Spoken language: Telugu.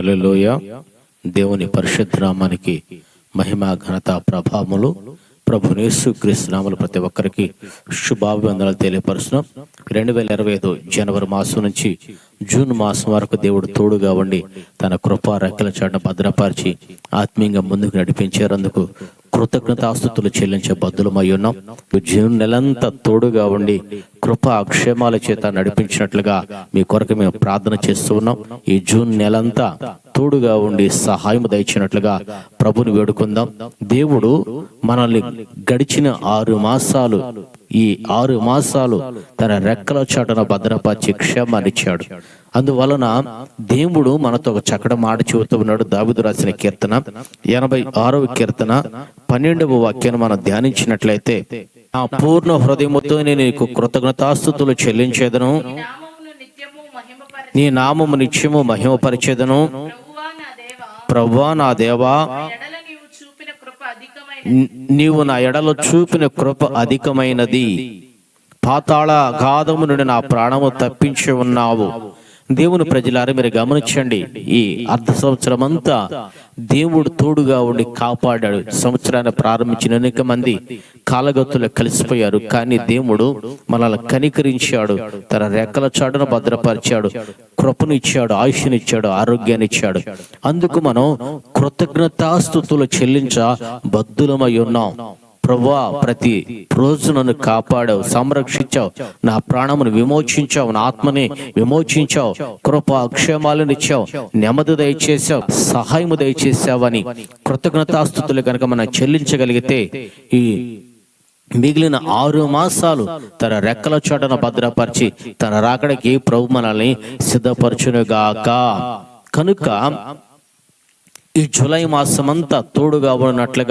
హల్లెలూయ. దేవుని పరిశుద్ధ నామానికి మహిమ ఘనత ప్రభావములు ప్రభు యేసు ప్రతి ఒక్కరికి శుభాభివందనలు తెలియపరుస్తున్నాం. రెండు వేల ఇరవై ఐదు జనవరి మాసం నుంచి జూన్ మాసం వరకు దేవుడు తోడుగా ఉండి తన కృప రెక్కల చాటును భద్రపరిచి ఆత్మీయంగా ముందుకు నడిపించేందుకు కృతజ్ఞతాస్తుతులు చెల్లించే బద్దులమై ఉన్నాం. జూన్ నెలంతా తోడుగా ఉండి కృప అక్షేమాల చేత నడిపించినట్లుగా మీ కొరకు మేము ప్రార్థన చేస్తూ ఉన్నాం. ఈ జూన్ నెలంతా తోడుగా ఉండి సహాయం దయచినట్లుగా ప్రభుని వేడుకుందాం. దేవుడు మనల్ని గడిచిన ఆరు మాసాలు ఈ ఆరు మాసాలు తన రెక్కల చాటున భద్రపరిచి క్షేమాన్నిచ్చాడు అందువలన దేవుడు మనతో ఒక చక్కటి మాట చెబుతూ ఉన్నాడు. దావిదు రాసిన కీర్తన ఎనభై ఆరవ కీర్తన పన్నెండవ వాక్యాన్ని మనం ధ్యానించినట్లయితే నా పూర్ణ హృదయముతో నేను నీకు కృతజ్ఞతాస్థుతులు చెల్లించేదను. నీ నామము నిత్యము మహిమపరిచేదను. ప్రవ్వా నా దేవా నీవు నా ఎడలో చూపిన కృప అధికమైనది. పాతాళ గాధము నుండి నా ప్రాణము తప్పించి ఉన్నావు. దేవుని ప్రజలారా మీరు గమనించండి ఈ అర్ధ సంవత్సరం అంతా దేవుడు తోడుగా ఉండి కాపాడాడు. సంవత్సరాన్ని ప్రారంభించిన అనేక మంది కాలగత్తులు కలిసిపోయారు. కానీ దేవుడు మనల్ని కనికరించాడు. తన రెక్కల చాటును భద్రపరిచాడు. కృపనిచ్చాడు ఆయుష్నిచ్చాడు ఆరోగ్యాన్ని ఇచ్చాడు అందుకు మనం కృతజ్ఞతాస్థుతులు చెల్లించ బద్దులమై ఉన్నాం. ప్రభా ప్రతి రోజు నన్ను కాపాడావు సంరక్షించావు నా ప్రాణమును విమోచించావు నా ఆత్మని విమోచించావు కృప అక్షేమాలను ఇచ్చావు నెమ్మది దయచేసావు సహాయము దయచేసావని కృతజ్ఞతాస్థుతులు కనుక మనం చెల్లించగలిగితే ఈ మిగిలిన ఆరు మాసాలు తన రెక్కల చోటన భద్రపరిచి తన రాకడికి ప్రభు మనల్ని సిద్ధపరచునుగాక. కనుక ఈ జూలై మాసమంతా తోడుగా ఉన్నట్లుగా